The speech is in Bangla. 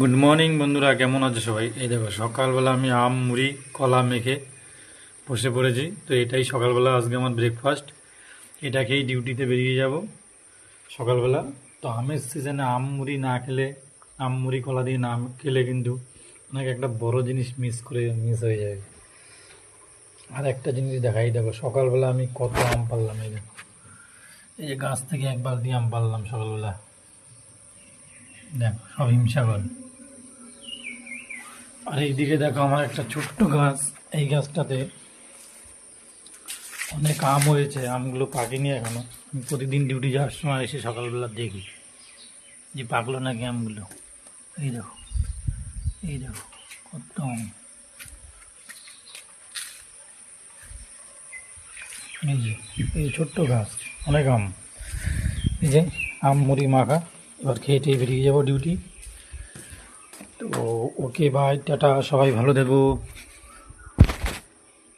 গুড মর্নিং বন্ধুরা, কেমন আছে সবাই? এই দেখো, সকালবেলা আমি আম, মুড়ি, কলা মেখে বসে পড়েছি। তো এটাই সকালবেলা আজকে আমার ব্রেকফাস্ট এটা খেয়েই ডিউটিতে বেরিয়ে যাব সকালবেলা। তো আমের সিজনে আম, মুড়ি না খেলে, আম, মুড়ি, কলা দিয়ে না খেলে কিন্তু অনেক একটা বড় জিনিস মিস করে মিস হয়ে যাবে আর একটা জিনিস দেখাই, দেখো, সকালবেলা আমি কত আম পারলাম, এই দেখো। এই যে গাছ থেকে এক বালতি আম পারলাম সকালবেলা। দেখো, সব হিমসাগর। আর এইদিকে দেখো আমার একটা ছোট্ট গাছ। এই গাছটাতে অনেক আম হয়েছে, আমগুলো পাকেনি এখনও। আমি প্রতিদিন ডিউটি যাওয়ার সময় এসে সকালবেলা দেখি যে পাকলো নাকি আমগুলো। এই দেখো এই দেখো, কত আম। এই এই ছোট্ট গাছ, অনেক আম। এই যে আম, মুড়ি, মাখা, এবার খেয়ে টেয়ে বেরিয়ে যাব ডিউটি তো ওকে বাই টাটা সবাই ভালো দেখো